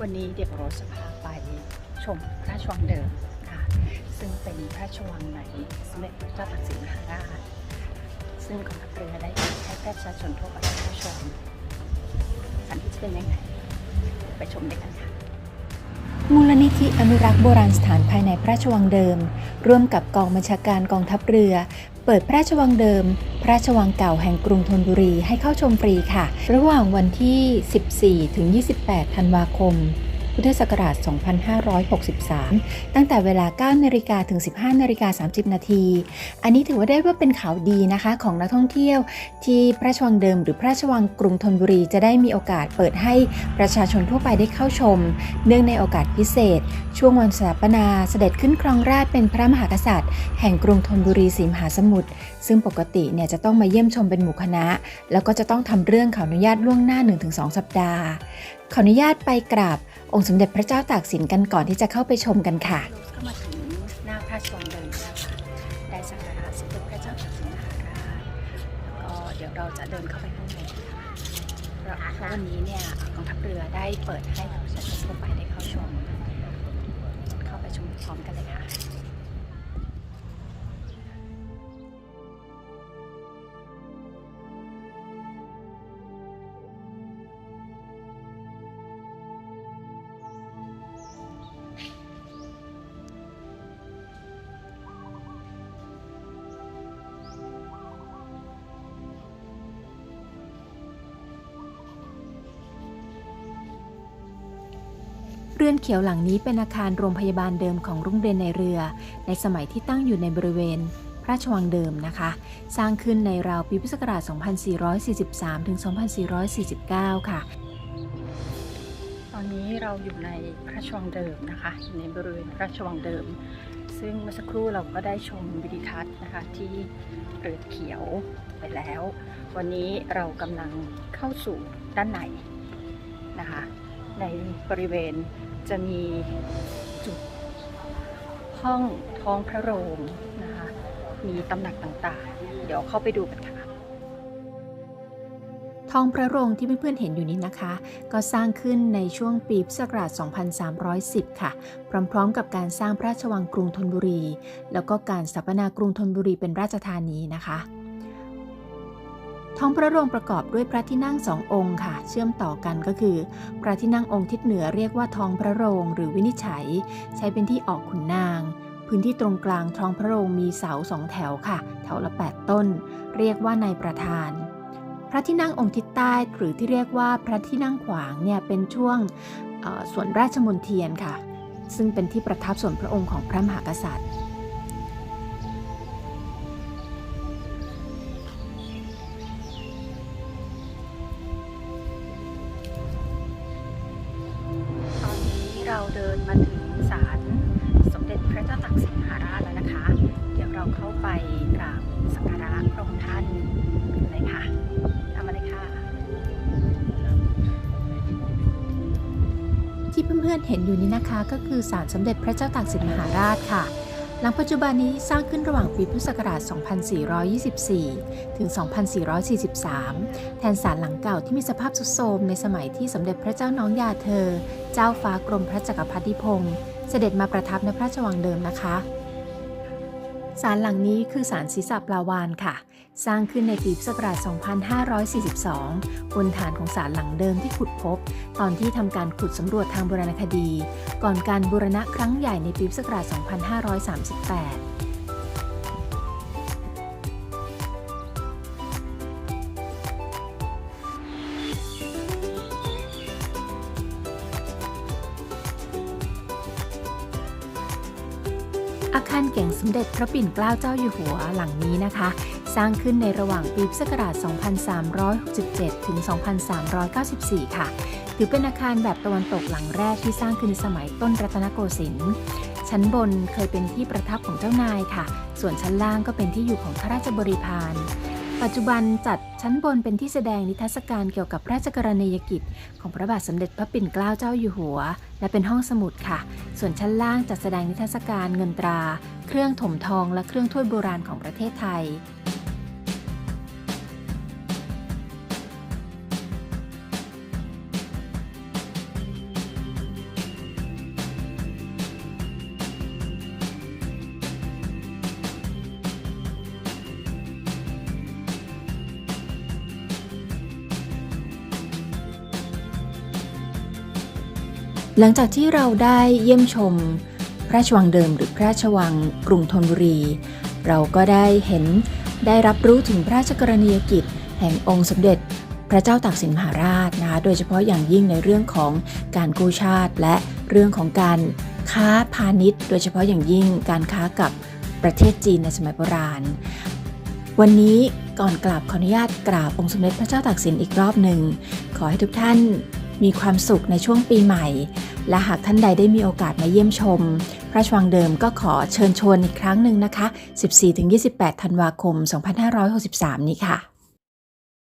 วันนี้เดี๋ยวเราจะพาไปชมพระราชวังเดิมค่ะซึ่งเป็นพระราชวังในสมเด็จพระเจ้าตากสินมหาราช ซึ่งกองทัพเรือได้ให้ประชาชนทั่วประเทศได้ชมสถานที่จะเป็นยังไง ไปชมด้วยกันค่ะ มูลนิธิอนุรักษ์โบราณสถานภายในพระราชวังเดิม ร่วมกับกองบัญชาการกองทัพเรือ เปิดพระราชวังเดิม พระราชวังเก่าแห่งกรุงธนบุรีให้เข้าชมฟรีค่ะ ระหว่างวันที่ 14 ถึง 28 ธันวาคม พุทธศักราช 2563 ตั้งแต่เวลา 9 นาฬิกาถึง 15 นาฬิกา 30 นาที อันนี้ถือว่าได้ว่าเป็นข่าวดีนะคะของนักท่องเที่ยว ที่พระราชวังเดิมหรือพระราชวังกรุงธนบุรีจะได้มีโอกาสเปิดให้ประชาชนทั่วไปได้เข้าชม เนื่องในโอกาสพิเศษ ช่วงวันสถาปนาเสด็จขึ้นครองราชเป็นพระมหากษัตริย์ แห่งกรุงธนบุรีสีมหาสมุทร ซึ่งปกติเนี่ยจะต้องมาเยี่ยมชมเป็นหมู่คณะ แล้วก็จะต้องทำเรื่องขออนุญาตล่วงหน้า 1-2 สัปดาห์ขออนุญาตไปกราบองค์สมเด็จพระเจ้าตากสินกันก่อนที่จะเข้าไปชมกันค่ะก็มาถึงหน้าพระราชวังเดิมแล้วค่ะได้สักการะสมเด็จพระเจ้าตากสินมหาราชแล้วก็เดี๋ยวเราจะเดินเข้าไปข้างในค่ะเราะเพราะวันนี้เนี่ยกองทัพเรือได้เปิดให้ประชาชนทั่วไปได้เข้าชม เข้าไปชมพร้อมกันเลยค่ะ รือนเขียวหลังนี้เป็นอาคารโรงพยาบาลเดิมของรุ่งเรืองในเรือ ในสมัยที่ตั้งอยู่ในบริเวณพระราชวังเดิมนะคะ สร้างขึ้นในราวปีพุทธศักราช 2443 ถึง 2449 ค่ะ ตอนนี้เราอยู่ในพระราชวังเดิมนะคะ ในบริเวณพระราชวังเดิม ซึ่งเมื่อสักครู่เราก็ได้ชมวิดีทัศน์นะคะที่เรือเขียวไปแล้ว วันนี้เรากำลังเข้าสู่ด้านในนะคะ ในบริเวณจะมีจุดห้องท้องพระโรงนะคะ มีตำหนักต่างๆ เดี๋ยวเข้าไปดูกันค่ะท้องพระโรงที่เพื่อนๆเห็นอยู่นี้นะคะ ก็สร้างขึ้นในช่วงปีพุทธศักราช 2310 ค่ะ พร้อมๆ กับการสร้างพระราชวังกรุงธนบุรี แล้วก็การสถาปนากรุงธนบุรีเป็นราชธานีนะคะ ท้องพระโรงประกอบด้วยพระที่นั่งสององค์ค่ะ เชื่อมต่อกันก็คือ พระที่นั่งองค์ทิศเหนือเรียกว่าท้องพระโรงหรือวินิจฉัย ใช้เป็นที่ออกขุนนาง พื้นที่ตรงกลางท้องพระโรงมีเสาสองแถวค่ะ แถวละ 8 ต้น เรียกว่านายประธาน พระที่นั่งองค์ทิศใต้หรือที่เรียกว่าพระที่นั่งขวางเนี่ยเป็นช่วงส่วนราชมนเทียนค่ะ ซึ่งเป็นที่ประทับส่วนพระองค์ของพระมหากษัตริย์ ที่เพื่อนๆเห็นอยู่นี้นะคะ ก็คือศาลสมเด็จพระเจ้าตากสินมหาราชค่ะ หลังปัจจุบันนี้สร้างขึ้นระหว่างปีพุทธศักราช 2424 ถึง 2443 แทนศาลหลังเก่าที่มีสภาพทรุดโทรมในสมัยที่สมเด็จพระเจ้าน้องยาเธอ เจ้าฟ้ากรมพระจักรพรรดิพงศ์เสด็จมาประทับในพระราชวังเดิมนะคะ ศาลหลังนี้คือศาลศีรษะปลาวานค่ะ สร้างขึ้นในปีพุทธศักราช 2542 บนฐานของศาลหลังเดิมที่ขุดพบ ตอนที่ทำการขุดสำรวจทางโบราณคดี ก่อนการบูรณะครั้งใหญ่ในปีพุทธศักราช 2538 อาคารเก่งสมเด็จพระปิ่นเกล้าเจ้าอยู่หัวหลังนี้นะคะ สร้างขึ้นในระหว่างปีพุทธศักราช 2367 ถึง 2394 ค่ะ ถือเป็นอาคารแบบตะวันตกหลังแรกที่สร้างขึ้นในสมัยต้นรัตนโกสินทร์ชั้นบนเคยเป็นที่ประทับของเจ้านายค่ะ ส่วนชั้นล่างก็เป็นที่อยู่ของข้าราชบริพาร ปัจจุบันจัดชั้นบนเป็นที่แสดงนิทรรศการเกี่ยวกับพระราชกรณียกิจ ของพระบาทสมเด็จพระปิ่นเกล้าเจ้าอยู่หัว และเป็นห้องสมุดค่ะ ส่วนชั้นล่างจัดแสดงนิทรรศการเงินตรา เครื่องถมทองและเครื่องถ้วยโบราณของประเทศไทย หลังจากที่เราได้เยี่ยมชม พระราชวังเดิมหรือพระราชวังกรุงธนบุรี เราก็ได้เห็นได้รับรู้ถึงพระราชกรณียกิจ แห่งองค์สมเด็จ พระเจ้าตากสินมหาราชนะคะโดยเฉพาะอย่างยิ่งในเรื่องของการกู้ชาติ และเรื่องของการค้าพาณิชย์ โดยเฉพาะอย่างยิ่งการค้ากับประเทศจีนในสมัยโบราณ วันนี้ก่อนกราบขออนุญาตกราบองค์สมเด็จพระเจ้าตากสินอีกรอบหนึ่ง ขอให้ทุกท่าน มีความสุขในช่วงปีใหม่ และหากท่านใดได้มีโอกาสมาเยี่ยมชม พระราชวังเดิมก็ขอเชิญชวนอีกครั้งหนึ่งนะคะ 14-28 ธันวาคม 2563 นี้ค่ะ